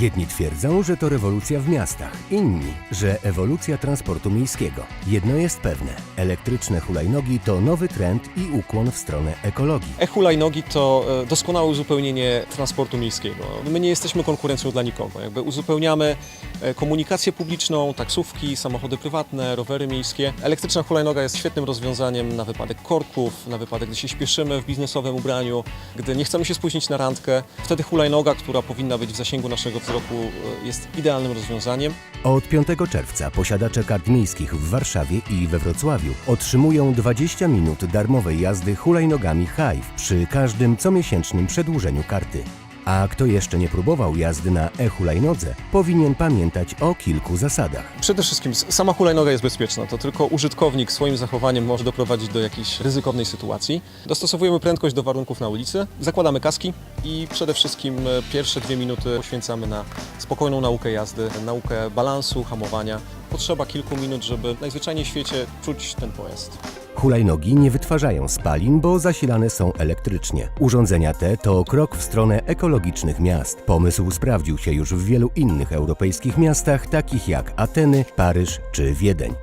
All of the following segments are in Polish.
Jedni twierdzą, że to rewolucja w miastach, inni, że ewolucja transportu miejskiego. Jedno jest pewne: elektryczne hulajnogi to nowy trend i ukłon w stronę ekologii. E-hulajnogi to e, doskonałe uzupełnienie transportu miejskiego. My nie jesteśmy konkurencją dla nikogo. Jakby uzupełniamy e, komunikację publiczną, taksówki, samochody prywatne, rowery miejskie. Elektryczna hulajnoga jest świetnym rozwiązaniem na wypadek korków, na wypadek, gdy się śpieszymy w biznesowym ubraniu, gdy nie chcemy się spóźnić na randkę. Wtedy hulajnoga, która powinna być w zasięgu naszego wzroku, e, jest idealnym rozwiązaniem. Od 5 czerwca posiadacze kart miejskich w Warszawie i we Wrocławiu otrzymują 20 minut darmowej jazdy hulajnogami Hive przy każdym comiesięcznym przedłużeniu karty. A kto jeszcze nie próbował jazdy na e-hulajnodze, powinien pamiętać o kilku zasadach. Przede wszystkim sama hulajnoga jest bezpieczna, to tylko użytkownik swoim zachowaniem może doprowadzić do jakiejś ryzykownej sytuacji. Dostosowujemy prędkość do warunków na ulicy, zakładamy kaski i przede wszystkim e, pierwsze dwie minuty poświęcamy na spokojną naukę jazdy, naukę balansu, hamowania. Potrzeba kilku minut, żeby najzwyczajniej w świecie czuć ten pojazd. Hulajnogi nie wytwarzają spalin, bo zasilane są elektrycznie. Urządzenia te to krok w stronę ekologicznych miast. Pomysł sprawdził się już w wielu innych europejskich miastach, takich jak Ateny, Paryż czy Wiedeń.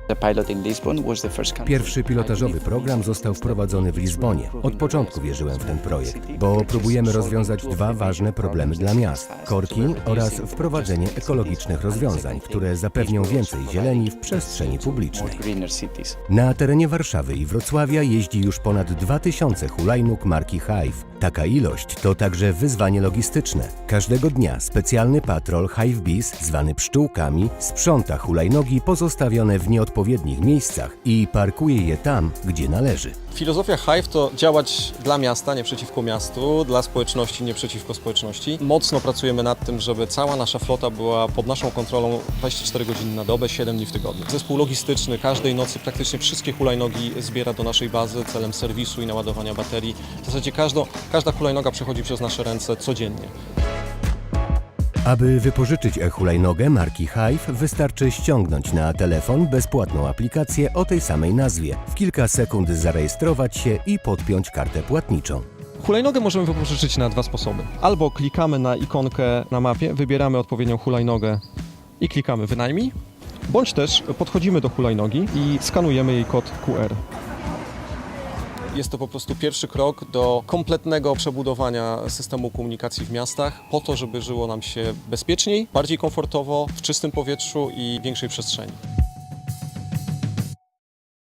Pierwszy pilotażowy program został wprowadzony w Lizbonie. Od początku wierzyłem w ten projekt, bo próbujemy rozwiązać dwa ważne problemy dla miast: korki oraz wprowadzenie ekologicznych rozwiązań, które zapewnią więcej zieleni w przestrzeni publicznej. Na terenie Warszawy i Wrocławia jeździ już ponad 2000 hulajnóg marki Hive. Taka ilość to także wyzwanie logistyczne. Każdego dnia specjalny patrol Hive Bees, zwany pszczółkami, sprząta hulajnogi pozostawione w nieodpowiednich miejscach i parkuje je tam, gdzie należy. Filozofia Hive to działać dla miasta, nie przeciwko miastu, dla społeczności, nie przeciwko społeczności. Mocno pracujemy nad tym, żeby cała nasza flota była pod naszą kontrolą 24 godziny na dobę, 7 dni w tygodniu. Zespół logistyczny każdej nocy praktycznie wszystkie hulajnogi zbiera do naszej bazy celem serwisu i naładowania baterii. W zasadzie każdo, każda hulajnoga przechodzi przez nasze ręce codziennie. Aby wypożyczyć e-hulajnogę marki Hive, wystarczy ściągnąć na telefon bezpłatną aplikację o tej samej nazwie, w kilka sekund zarejestrować się i podpiąć kartę płatniczą. Hulajnogę możemy wypożyczyć na dwa sposoby. Albo klikamy na ikonkę na mapie, wybieramy odpowiednią hulajnogę i klikamy wynajmij, bądź też podchodzimy do hulajnogi i skanujemy jej kod QR. Jest to po prostu pierwszy krok do kompletnego przebudowania systemu komunikacji w miastach, po to, żeby żyło nam się bezpieczniej, bardziej komfortowo, w czystym powietrzu i większej przestrzeni.